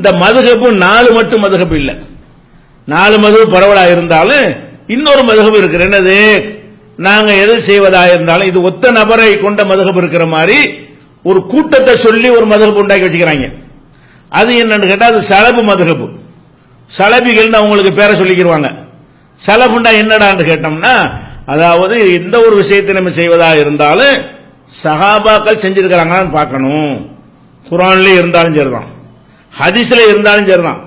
இந்த மதுகப்பு நாலு மட்டும் மதுகப்பு இல்ல. நாலு மதுகு பரவலா இருந்தாலும் இன்னொரு மதுகப்பு இருக்கு என்னது? நாங்க எது செய்வதா இருந்தாலும் இது ஒத்த நபரை கொண்ட மதுகப்பு இருக்கிற மாதிரி ஒரு கூட்டத்தை சொல்லி ஒரு மதுகப்பு உண்டாக்கி வச்சுக்கிறாங்க. அது என்னன்னு கேட்டா அது சலபு மதுகப்பு சலபிகள்னு அவங்களுக்கு பேரை சொல்லிக்கிருவாங்க. சலபுண்டா என்னடான்னு கேட்டோம்னா அதாவது எந்த ஒரு விஷயத்தை நம்ம செய்வதா இருந்தாலும் சகாபாக்கள் செஞ்சிருக்கிறாங்களான்னு பார்க்கணும். குரான்லேயே இருந்தாலும் சரிதான். ஹதிசில் இருந்தாலும் சரிதான்.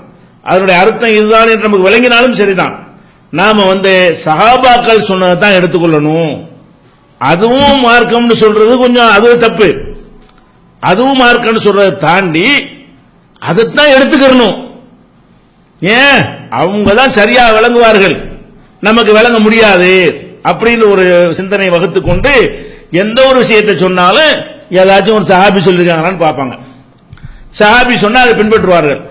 அதனுடைய அர்த்தம் இதுதான் என்று நமக்கு விளங்கினாலும் சரிதான். நாம வந்து சஹாபாக்கள் சொன்னதை தான் எடுத்துக்கொள்ளணும். அதுவும் மார்க்கம்னு சொல்றது கொஞ்சம் அதுவும் தப்பு. அதுவும் மார்க்கம்னு சொல்றதை தாண்டி அதைத்தான் எடுத்துக்கிறணும். ஏன்? அவங்க தான் சரியா விளங்குவார்கள். நமக்கு விளங்க முடியாது அப்படின்னு ஒரு சிந்தனை வகுத்து கொண்டு எந்த ஒரு விஷயத்தை சொன்னாலும் ஏதாச்சும் ஒரு சஹாபி சொல்லிருக்காங்களான்னு பார்ப்பாங்க. சஹாபி சொன்னா அதை பின்பற்றுவார்கள்.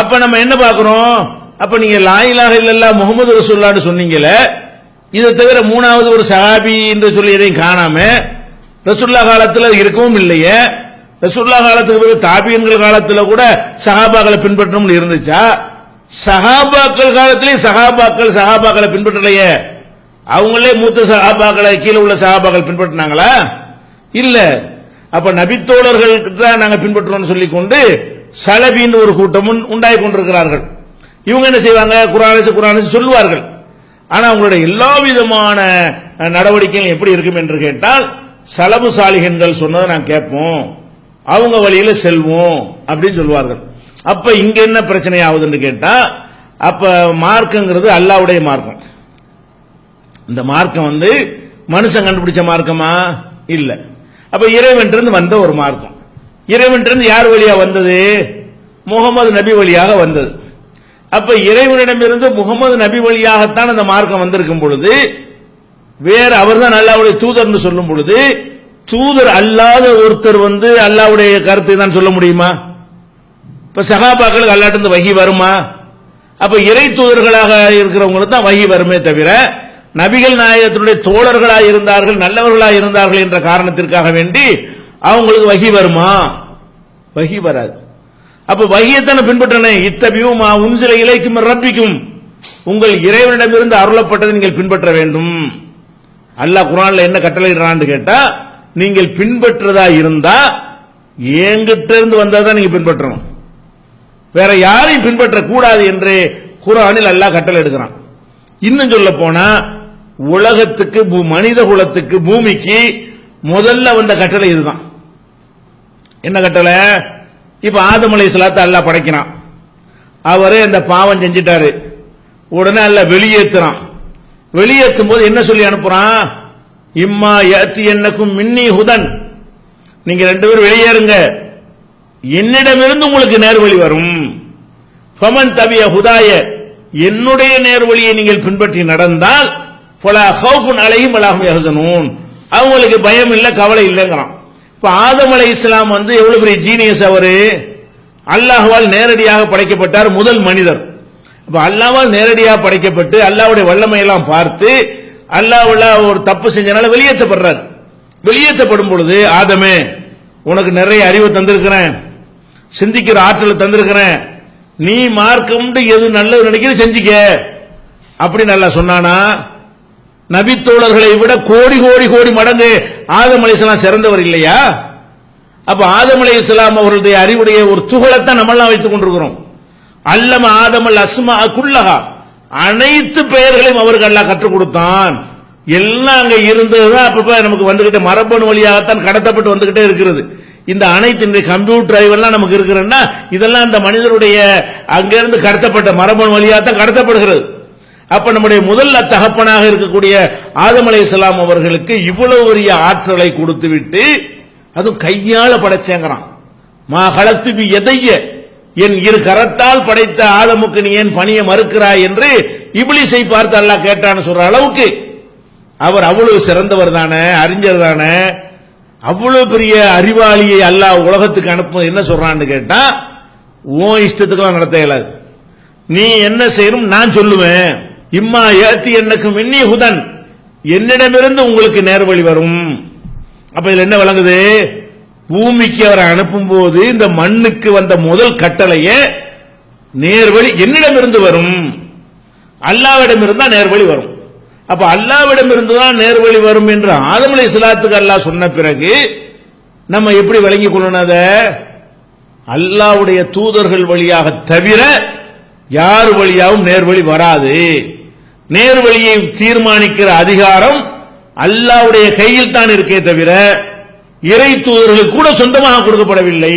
அப்ப நம்ம என்ன பார்க்கிறோம் அப்ப நீங்க லாயிலாக இல்லல்லா முகமது ரசூல்லான்னு சொன்னீங்களே இதை தவிர மூணாவது ஒரு சஹாபி என்று சொல்லி எதையும் காணாம ரசுல்லா காலத்தில் இருக்கவும் இல்லையே ரசுல்லா காலத்துக்கு பிறகு தாபியன்கள் காலத்தில் கூட சஹாபாக்களை பின்பற்றணும்னு இருந்துச்சா? சஹாபாக்கள் காலத்திலே சஹாபாக்கள் சஹாபாக்களை பின்பற்றலையே. அவங்களே மூத்த சஹாபாக்களை கீழே உள்ள சஹாபாக்கள் பின்பற்றினாங்களா? இல்லை. அப்ப நபித்தோழர்களுக்கு தான் நாங்க பின்பற்றுறோம் சொல்லி கொண்டு சலபின்னு ஒரு கூட்டமும் உண்டாகி கொண்டிருக்கிறார்கள். இவங்க என்ன செய்வாங்க? குரானிசு குரானிசு சொல்லுவார்கள். ஆனா அவங்களுடைய எல்லா விதமான நடவடிக்கைகள் எப்படி இருக்கும் என்று கேட்டால் சலபு சாலிகன்கள் சொன்னதை நான் கேட்போம். அவங்க வழியில செல்வோம் அப்படின்னு சொல்லுவார்கள் அப்ப இங்க என்ன பிரச்சனை ஆகுதுன்னு கேட்டா அப்ப மார்க்கங்கிறது அல்லாவுடைய மார்க்கம். இந்த மார்க்கம் வந்து மனுஷன் கண்டுபிடிச்ச மார்க்கமா? இல்லை. அப்ப இறைவன்றிருந்து வந்த ஒரு மார்க்கம். இறைவன்றிருந்து யார் வழியா வந்தது? முகமது நபி வழியாக வந்தது. அப்ப இறைவனிடமிருந்து முகமது நபி வழியாகத்தான் அந்த மார்க்கம் வந்திருக்கும் பொழுது வேற அவர்தான் அல்லாவுடைய தூதர்னு சொல்லும் பொழுது தூதர் அல்லாத ஒருத்தர் வந்து அல்லாவுடைய கருத்தை தான் சொல்ல முடியுமா? இப்ப சகாபாக்களுக்கு அல்லாட்டிருந்து வகி வருமா? அப்ப இறை தூதர்களாக இருக்கிறவங்களுக்கு தான் வகி வருமே தவிர நபிகள் நாயகத்தினுடைய தோழர்களாக இருந்தார்கள் நல்லவர்களாக இருந்தார்கள் என்ற காரணத்திற்காக வேண்டி அவங்களுக்கு வகி வருமா? வகி வராது. அப்ப வகியத்தான பின்பற்றணும் இத்தபியுமா உன்சில இலைக்கும் ரப்பிக்கும். உங்கள் இறைவனிடமிருந்து அருளப்பட்டதை நீங்கள் பின்பற்ற வேண்டும். அல்லாஹ் குரான்ல என்ன கட்டளையிடறான்னு கேட்டா நீங்கள் பின்பற்றதா இருந்தா எங்கிட்ட இருந்து வந்ததை நீங்க பின்பற்றணும். வேற யாரையும் பின்பற்ற கூடாது என்று குரானில் அல்லாஹ் கட்டளை எடுக்கிறான் இன்னும் சொல்ல போனா உலகத்துக்கு மனித குலத்துக்கு பூமிக்கு முதல்ல வந்த கட்டளை இதுதான். என்ன கட்டளை? இப்ப ஆதம் அலைஹிஸ்ஸலாத்தை அல்லா படைக்கிறான். அவரே அந்த பாவம் செஞ்சிட்டாரு. உடனே அல்ல வெளியேற்றுறான் வெளியேற்றும் போது என்ன சொல்லி அனுப்புறான்? இம்மா ஏத்தி என்னக்கும் மின்னி ஹுதன். நீங்க ரெண்டு பேரும் வெளியேறுங்க. என்னிடமிருந்து உங்களுக்கு நேர்வழி வரும். பமன் தவிய ஹுதாய. என்னுடைய நேர்வழியை நீங்கள் பின்பற்றி நடந்தால் ஃபலா ஹவுஃபுன் அலையும் வலாஹும் யஹ்சனூன். அவங்களுக்கு பயம் இல்லை கவலை இல்லைங்கிறான். இப்ப ஆதம் அலை இஸ்லாம் வந்து எவ்வளவு பெரிய ஜீனியஸ் அவரு? அல்லாஹ்வால் நேரடியாக படைக்கப்பட்டார் முதல் மனிதர். இப்ப அல்லாஹ்வால் நேரடியாக படைக்கப்பட்டு அல்லாஹ்வுடைய வல்லமையெல்லாம் பார்த்து அல்லாவுல ஒரு தப்பு செஞ்சனால வெளியேற்றப்படுறார். வெளியேற்றப்படும் பொழுது ஆதமே உனக்கு நிறைய அறிவு தந்திருக்கிறேன். சிந்திக்கிற ஆற்றலை தந்திருக்கிறேன். நீ மார்க்கம்னு எது நல்லது நினைக்கிற செஞ்சுக்க. அப்படின்னு நல்லா சொன்னானா? நபித்தோழர்களை விட கோடி கோடி கோடி மடங்கு ஆதம் அலைஹிஸ்ஸலாம் சிறந்தவர் இல்லையா? அப்ப ஆதம் அலைஹிஸ்ஸலாம் அவர்களுடைய அறிவுடைய ஒரு துகளத்தான் நம்மெல்லாம் வைத்துக் கொண்டிருக்கிறோம். அல்லம ஆதமல் அஸ்மா குல்லஹா. அனைத்து பெயர்களையும் அவருக்கு கற்றுக் கொடுத்தான். எல்லாம் அங்க இருந்ததுதான் அப்பப்ப நமக்கு வந்துகிட்ட மரபணு வழியாகத்தான் கடத்தப்பட்டு வந்துகிட்டே இருக்கிறது. இந்த அனைத்து இந்த கம்ப்யூட்டர் அறிவெல்லாம் நமக்கு இருக்கிறன்னா இதெல்லாம் அந்த மனிதருடைய அங்கிருந்து கடத்தப்பட்ட மரபணு வழியாக தான் கடத்தப்படுகிறது. அப்ப நம்முடைய முதல் தகப்பனாக இருக்கக்கூடிய ஆதம் அலைஹிஸ்ஸலாம் அவர்களுக்கு இவ்வளவு பெரிய ஆற்றலை கொடுத்து விட்டு அதுவும் கையால படைச்சேங்கிறான். மா களத்து எதைய என் இரு கரத்தால் படைத்த ஆதமுக்கு நீ ஏன் பணிய மறுக்கிறாய் என்று இபிலிசை பார்த்து அல்லாஹ் கேட்டான்னு சொல்ற அளவுக்கு அவர் அவ்வளவு சிறந்தவர் தானே அறிஞர் தானே அவ்வளவு பெரிய அறிவாளியை அல்லாஹ் உலகத்துக்கு அனுப்பும் என்ன சொல்றான்னு கேட்டா உன் இஷ்டத்துக்கெல்லாம் நடத்த இயலாது. நீ என்ன செய்யணும் நான் சொல்லுவேன். இம்மா ஏத்தி என்னக்கு மின்னி ஹுதன். என்னிடமிருந்து உங்களுக்கு நேர்வழி வரும். அப்ப இதுல என்ன வழங்குது பூமிக்கு அவரை அனுப்பும் போது இந்த மண்ணுக்கு வந்த முதல் கட்டளையே நேர்வழி என்னிடமிருந்து வரும். அல்லாவிடம் இருந்தா நேர்வழி வரும். அப்ப அல்லாவிடம் இருந்துதான் நேர்வழி வரும் என்று ஆதமலை சிலாத்துக்கு அல்லாஹ் சொன்ன பிறகு நம்ம எப்படி விளங்கிக் கொள்ளணும் அத? அல்லாவுடைய தூதர்கள் வழியாக தவிர யார் வழியாகவும் நேர்வழி வராது. நேர்வழியை தீர்மானிக்கிற அதிகாரம் அல்லாவுடைய கையில் தான் இருக்கே தவிர இறை தூதர்களுக்கு கூட சொந்தமாக கொடுக்கப்படவில்லை.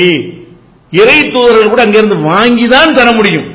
இறை தூதர்கள் கூட அங்கிருந்து வாங்கி தான் தர முடியும்.